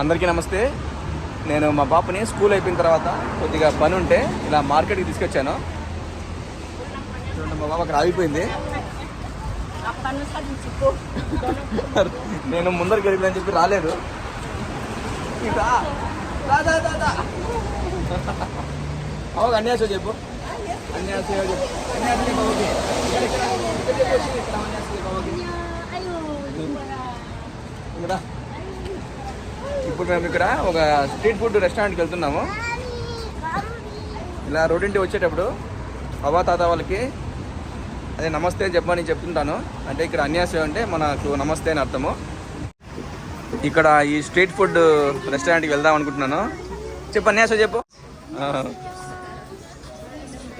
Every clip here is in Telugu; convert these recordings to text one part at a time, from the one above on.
అందరికీ నమస్తే. నేను మా పాపని స్కూల్ అయిపోయిన తర్వాత కొద్దిగా పని ఉంటే ఇలా మార్కెట్కి తీసుకొచ్చాను. మా బాబు అక్కడ ఆగిపోయింది. నేను ముందరికి వెళ్ళిపోయిన చెప్పి రాలేదు. అవు అన్యాస చెప్పు. అన్యాస బాబుకి. ఇక్కడ. ఇప్పుడు మేము ఇక్కడ ఒక స్ట్రీట్ ఫుడ్ రెస్టారెంట్కి వెళ్తున్నాము. ఇలా రోడింటి వచ్చేటప్పుడు అవ్వ తాత వాళ్ళకి అదే నమస్తే చెప్పని చెప్పమని చెప్తుంటాను. అంటే ఇక్కడ అన్యాసం అంటే మనకు నమస్తే అని అర్థము. ఇక్కడ ఈ స్ట్రీట్ ఫుడ్ రెస్టారెంట్కి వెళ్దాం అనుకుంటున్నాను. చెప్పు అన్యాసం చెప్పు.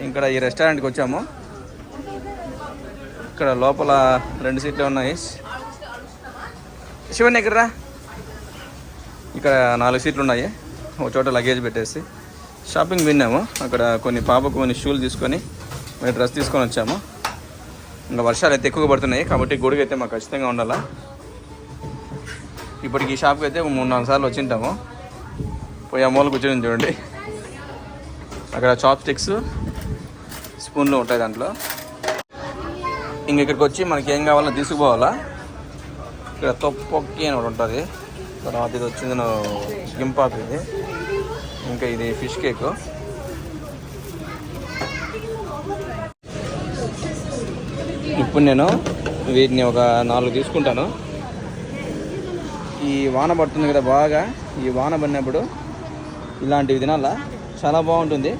ఇక్కడ ఈ రెస్టారెంట్కి వచ్చాము. ఇక్కడ లోపల రెండు సీట్లు ఉన్నాయి. శివన్ ఎక్కడ రా? ఇక్కడ నాలుగు సీట్లు ఉన్నాయి. ఒక చోట లగేజ్ పెట్టేసి షాపింగ్ విన్నాము. అక్కడ కొన్ని పాపకు కొన్ని షూలు తీసుకొని మేము డ్రెస్ తీసుకొని వచ్చాము. ఇంకా వర్షాలు అయితే ఎక్కువగా పడుతున్నాయి. కాబట్టి గొడుగు అయితే మాకు ఖచ్చితంగా ఉండాలా. ఇప్పటికి ఈ షాప్కి అయితే ఒక మూడు నాలుగు సార్లు వచ్చింటాము. పోయి ఆ మూల కూర్చొని చూడండి. అక్కడ చాప్ స్టిక్స్ స్పూన్లు ఉంటాయి దాంట్లో. ఇంక ఇక్కడికి వచ్చి మనకి ఏం కావాలో తీసుకుపోవాలా. ఇక్కడ తొప్పొక్కి అని ఒకటి ఉంటుంది. తర్వాత ఇది వచ్చింది గింపాప్ ఇది. ఇంకా ఇది ఫిష్ కేక్. ఇప్పుడు నేను వీటిని ఒక నాలుగు తీసుకుంటాను. ఈ వాన పడుతుంది కదా బాగా. ఈ వాన పడినప్పుడు ఇలాంటివి తినాలా? చాలా బాగుంటుంది.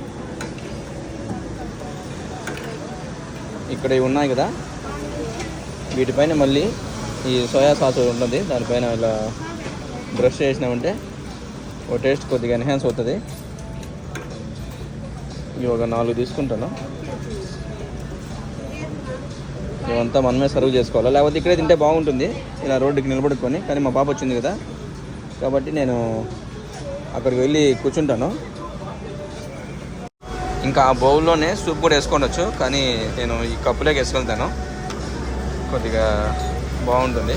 ఇక్కడ ఇవి ఉన్నాయి కదా. వీటిపైన మళ్ళీ ఈ సోయా సాస్ ఉంటుంది. దానిపైన ఇలా బ్రష్ చేసినామంటే ఓ టేస్ట్ కొద్దిగా ఎన్హాన్స్ అవుతుంది. ఇవి ఒక నాలుగు తీసుకుంటాను. ఇవంతా మనమే సర్వ్ చేసుకోవాలి? లేకపోతే ఇక్కడే తింటే బాగుంటుంది. ఇలా రోడ్డుకి నిలబడుకొని. కానీ మా పాప వచ్చింది కదా. కాబట్టి నేను అక్కడికి వెళ్ళి కూర్చుంటాను. ఇంకా ఆ బౌల్లోనే సూప్ కూడా వేసుకోవచ్చు కానీ నేను ఈ కప్పులోకి వేసుకెళ్తాను. కొద్దిగా బాగుంటుంది.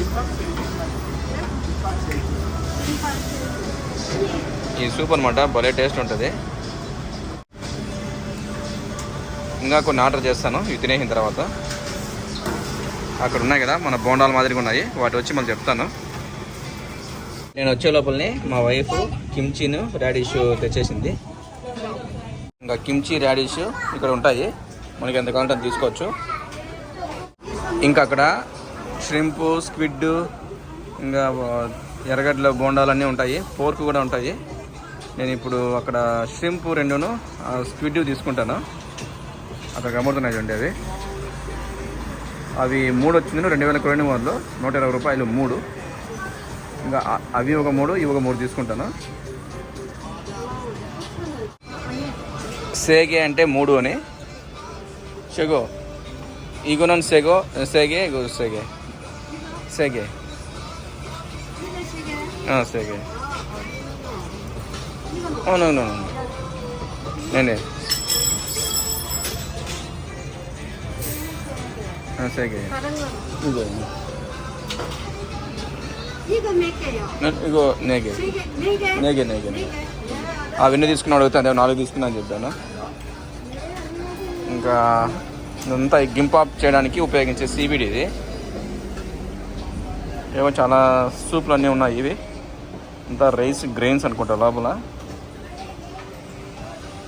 ఈ సూప్ అనమాట భలే టేస్ట్ ఉంటుంది. ఇంకా కొన్ని ఆర్డర్ చేస్తాను ఇవి తినేసిన తర్వాత. అక్కడ ఉన్నాయి కదా మన బోండాల మాదిరిగా ఉన్నాయి వాటి వచ్చి మళ్ళీ చెప్తాను. నేను వచ్చే లోపలనే మా వైఫ్ కిమ్చీను రాడిష్ తెచ్చేసింది. ఇంకా కిమ్చీ రాడిష్ ఇక్కడ ఉంటాయి మనకి ఎంత కావాలంటే అంత తీసుకోవచ్చు. ఇంకా అక్కడ ష్రింప్ స్క్విడ్ ఇంకా ఎర్రగడ్డల బోండాలు అన్నీ ఉంటాయి పోర్క్ కూడా ఉంటాయి. నేను ఇప్పుడు అక్కడ షింప్ రెండును స్క్విడ్ తీసుకుంటాను. అక్కడ కమ్ముతున్నాయి చూడండి అవి. అవి మూడు వచ్చింది రెండు వేల రెండు వందలు నూట ఇరవై రూపాయలు మూడు. ఇంకా అవి ఒక మూడు ఇవి ఒక మూడు తీసుకుంటాను. సేగే అంటే మూడు అని. సెగో ఈగోనన్ సేగో సేగే సేగే. సేగే. సేగే. అవునవునవునండి సరే ఇగో నేగే నేగే నేగే అవన్నీ తీసుకుని అడుగుతాను నాలుగు తీసుకున్నా అని చెప్పాను. ఇంకా ఇదంతా గింప్ ఆప్ చేయడానికి ఉపయోగించే సీబీడీ ఇది. ఏమో చాలా సూపులు అన్నీ ఉన్నాయి ఇవి. అంతా రైస్ గ్రెయిన్స్ అనుకుంటా లోపల.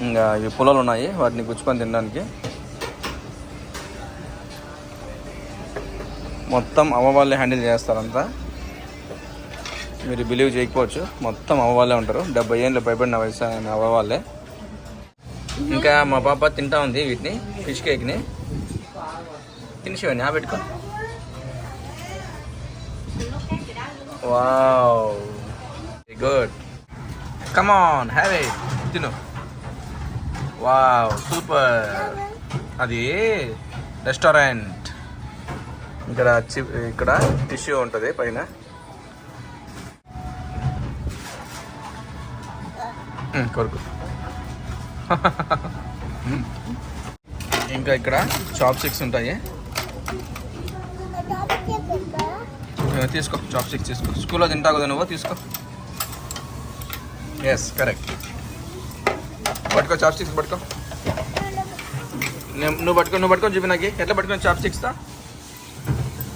ఇంకా ఇవి పొలాలు ఉన్నాయి వాటిని గుచ్చుకొని తినడానికి. మొత్తం అమ్మ వాళ్ళే హ్యాండిల్ చేస్తారంతా. మీరు బిలీవ్ చేయకపోవచ్చు మొత్తం అవ్వ వాళ్ళే ఉంటారు. డెబ్బై ఏళ్ళు భయపడిన వయసు అయిన ఇంకా మా పాప తింటా ఉంది వీటిని ఫిష్ కేక్ని. తినేసేవని ఆ పెట్టుకో. Wow. Good come on have it తిను. Wow super. అది రెస్టారెంట్. ఇక్కడ ఇక్కడ టిష్యూ ఉంటుంది పైన. కొరకు. ఇంకా ఇక్కడ చాప్ స్టిక్స్ ఉంటాయి తీసుకో చాప్ స్టిక్స్ తీసుకో. స్కూల్లో తింటా కదా నువ్వు తీసుకో. ఎస్ కరెక్ట్ పట్టుకో చాప్ స్టిక్స్ పట్టుకో. నేను నువ్వు పట్టుకో నువ్వు పట్టుకొని చూపి నాకు. ఎట్లా పట్టుకొని చాప్ స్టిక్స్ తా?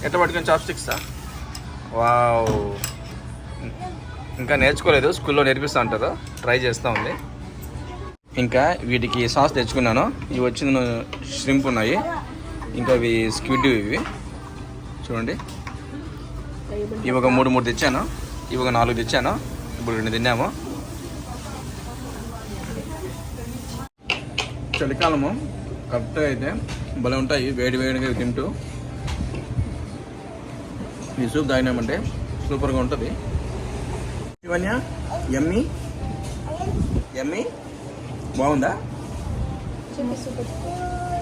ఎట్లా పట్టుకొని చాప్ స్టిక్స్ తా? వావ్. ఇంకా నేర్చుకోలేదు స్కూల్లో నేర్పిస్తూ ఉంటారు ట్రై చేస్తూ ఉంది. ఇంకా వీటికి సాస్ తెచ్చుకున్నాను. ఇవి వచ్చిన ష్రింప్ ఉన్నాయి. ఇంకా ఇవి స్క్విడ్ ఇవి. చూడండి. ఇవి ఒక మూడు మూడు తెచ్చాను. ఇవి ఒక నాలుగు తెచ్చాను. ఇప్పుడు రెండు తిన్నాము. చలికాలము. కరెక్ట్గా అయితే భలే ఉంటాయి. వేడి వేడిగా తింటూ. ఈ సూప్ తాగినామంటే సూపర్గా ఉంటుంది. ఇవన్నీ ఎమ్మి. ఎమ్మి. బాగుందా?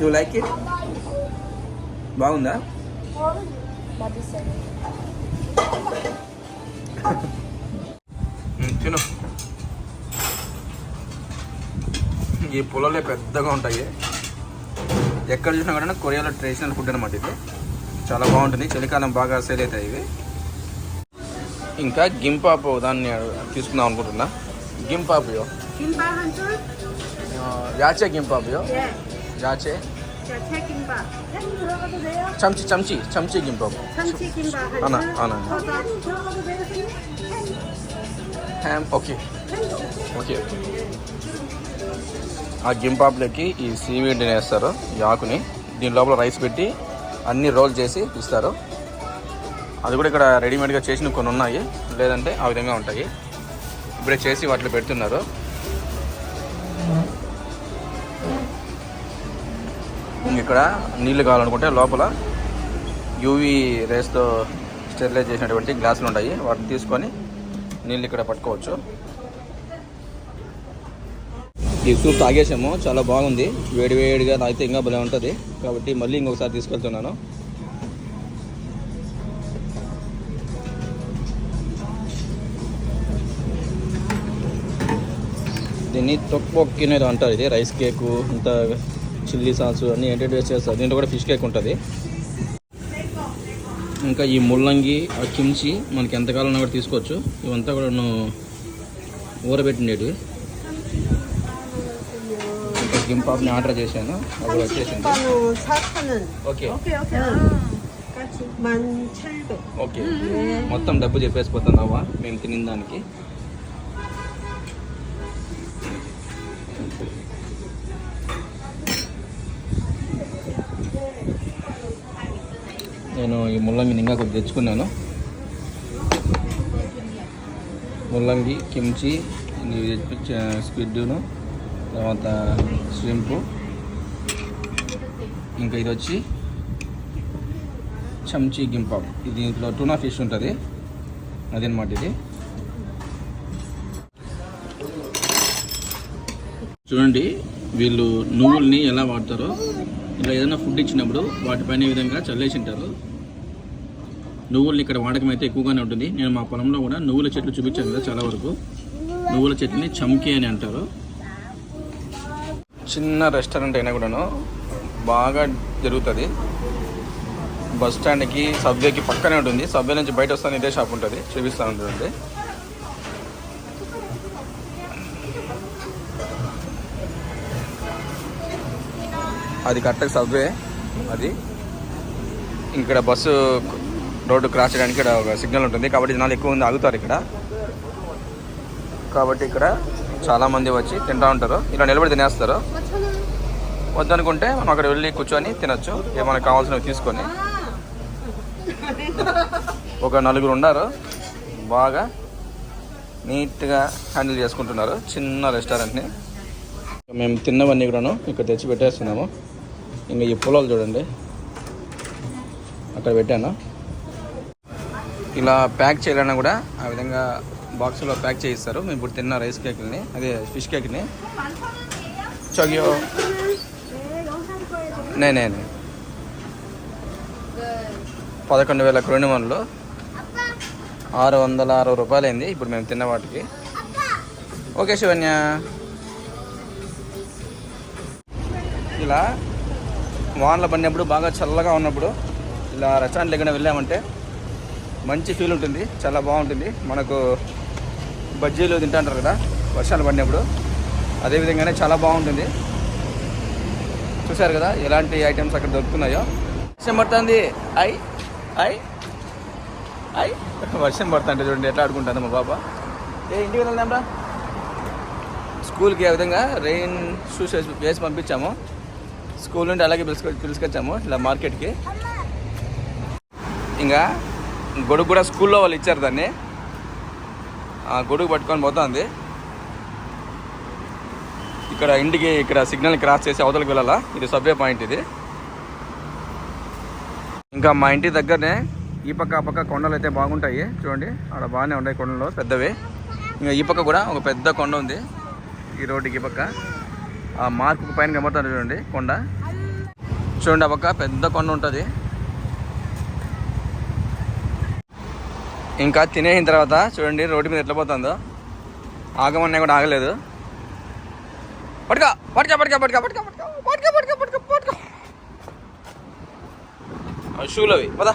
యూ లైక్ ఇట్ బాగుందా మ్మ్, తిను ఈ పొలాలే పెద్దగా ఉంటాయి. ఎక్కడ చూసినా కూడా కొరియాలో ట్రెడిషనల్ ఫుడ్ అనమాట ఇది. చాలా బాగుంటుంది. చలికాలం బాగా సేల్ అవుతాయి ఇవి. ఇంకా గింపాపు దాన్ని తీసుకుందాం అనుకుంటున్నా. గింపాపుయో యాచే గింపాపుయో యాచే. చంచి చంచి చంచి గింపాపు ఓకే. ఓకే ఆ గింపాప్లకి ఈ సీవీడ్ని వేస్తారు ఈ ఆకుని. దీని లోపల రైస్ పెట్టి అన్ని రోల్ చేసి ఇస్తారు అది కూడా ఇక్కడ రెడీమేడ్గా చేసిన కొన్ని ఉన్నాయి. లేదంటే ఆ విధంగా ఉంటాయి. ఇప్పుడే చేసి వాటిలో పెడుతున్నారు. ఇక్కడ నీళ్ళు కావాలనుకుంటే లోపల యూవీ రేస్తో స్టెరిలైజ్ చేసినటువంటి గ్లాసులు ఉంటాయి. వాటిని తీసుకొని నీళ్ళు ఇక్కడ పట్టుకోవచ్చు. ఈ సూప్ తాగేసాము. చాలా బాగుంది. వేడి వేడిగా తాగితే ఇంకా భలే ఉంటుంది. కాబట్టి మళ్ళీ ఇంకొకసారి తీసుకెళ్తున్నాను. దీన్ని తొక్కొక్కినేది అంటారు ఇది. రైస్ కేకు ఇంత చిల్లీ సాస్ అన్నీ ఏంటంటే చేస్తారు. దీంట్లో కూడా ఫిష్ కేక్ ఉంటుంది. ఇంకా ఈ ముల్లంగి ఆ కిమ్చి మనకి ఎంతకాలం కూడా తీసుకోవచ్చు. ఇవంతా కూడా ఊరబెట్టిండేవి ఇంకా గింపాప్ని ఆర్డర్ చేశాను. అది వచ్చేసింది. ఓకే. ఓకే మొత్తం డబ్బు చెప్పేసిపోతున్నావా? మేము తినిన దానికి నేను ఈ ముల్లంగిని ఇంకా కొద్ది తెచ్చుకున్నాను. ముల్లంగి కిమ్చి స్క్విడ్ను తర్వాత స్వింపు ఇంకా ఇది వచ్చి చమ్చీ గింపాప్ ఇది దీంట్లో టూనా ఫిష్ ఉంటుంది. అదనమాట ఇది. చూడండి వీళ్ళు నువ్వుల్ని ఎలా వాడతారో ఇలా ఏదైనా ఫుడ్ ఇచ్చినప్పుడు వాటిపైన విధంగా చల్లేసి ఉంటారు నువ్వుల్ని ఇక్కడ వాడకం అయితే ఎక్కువగానే ఉంటుంది. నేను మా పొలంలో కూడా నువ్వుల చెట్లు చూపించాను కదా చాలా వరకు. నువ్వుల చెట్టుని చమ్కి అని అంటారు. చిన్న రెస్టారెంట్ అయినా కూడాను బాగా జరుగుతుంది. బస్ స్టాండ్కి సబ్వేకి పక్కనే ఉంటుంది. సబ్వే నుంచి బయట వస్తాను ఇదే షాప్ ఉంటుంది. చూపిస్తూ ఉంటుంది అది కరెక్ట్గా సబ్వే. అది ఇక్కడ బస్సు రోడ్డు క్రాస్ చేయడానికి ఇక్కడ ఒక సిగ్నల్ ఉంటుంది. కాబట్టి జనాలు ఎక్కువ మంది ఆగుతారు ఇక్కడ. కాబట్టి ఇక్కడ చాలామంది వచ్చి తింటూ ఉంటారు. ఇలా నిలబడి తినేస్తారు. వద్దనుకుంటే మనం అక్కడ వెళ్ళి కూర్చొని తినచ్చు. ఏమైనా కావాల్సినవి తీసుకొని. ఒక నలుగురు ఉన్నారు. బాగా నీట్గా హ్యాండిల్ చేసుకుంటున్నారు. చిన్న రెస్టారెంట్ని. మేము తిన్నవన్నీ కూడాను ఇక్కడ తెచ్చి పెట్టేస్తున్నాము. ఇంకా ఈ పొలాలు చూడండి. అక్కడ పెట్టాను. ఇలా ప్యాక్ చేయాలన్నా కూడా ఆ విధంగా బాక్స్లో ప్యాక్ చేయిస్తారు. మేము ఇప్పుడు తిన్న రైస్ కేక్ని అదే ఫిష్ కేక్ని చగియో నేనే పదకొండు వేల క్రోనిమన్లు ఆరు వందల అరవై రూపాయలు అయింది ఇప్పుడు మేము తిన్న వాటికి. ఓకే శివన్య. ఇలా వానలు పడినప్పుడు బాగా చల్లగా ఉన్నప్పుడు ఇలా రెస్టారెంట్ దగ్గర వెళ్ళామంటే మంచి ఫీల్ ఉంటుంది. చాలా బాగుంటుంది. మనకు బజ్జీలు తింటుంటారు కదా వర్షాలు పడినప్పుడు. అదేవిధంగానే చాలా బాగుంటుంది. చూశారు కదా ఎలాంటి ఐటమ్స్ అక్కడ దొరుకుతున్నాయో. వర్షం పడుతుంది. ఐ ఐ ఐ. వర్షం పడుతుంటే చూడండి ఎట్లా ఆడుకుంటుంది మా బాబా ఏ ఇంటికి వెళ్దాంరా స్కూల్కి ఏ విధంగా రెయిన్ షూస్ వేసి వేసి పంపించాము. స్కూల్ నుండి అలాగే పిలుచుకొ పిలుచుకొచ్చాము ఇలా మార్కెట్కి. ఇంకా గొడుగు కూడా స్కూల్లో వాళ్ళు ఇచ్చారు దాన్ని. గొడుగు పట్టుకొని పోతుంది. ఇక్కడ ఇంటికి ఇక్కడ సిగ్నల్ క్రాస్ చేసి అవతలకి వెళ్ళాలా? ఇది సబ్వే పాయింట్ ఇది. ఇంకా మా ఇంటి దగ్గరనే ఈ పక్క ఆ పక్క కొండలు అయితే బాగుంటాయి. చూడండి అక్కడ బాగానే ఉన్నాయి కొండలు పెద్దవి. ఇంకా ఈ పక్క కూడా ఒక పెద్ద కొండ ఉంది. ఈ రోడ్డుకి ఈ పక్క. ఆ మార్కు పైన కనబడుతుంది చూడండి కొండ. చూడండి ఆ పక్క పెద్ద కొండ ఉంటుంది. ఇంకా తినేసిన తర్వాత చూడండి రోడ్డు మీద ఎట్లా పోతుందో. ఆగమన్నా కూడా ఆగలేదు. పట్టుకో పట్టుకో పట్టుకో పట్టుకో పట్టుకో పట్టుకో పట్టుకో పట్టుకో పట్టుకో పట్టుకో. షూలు అవి పదా.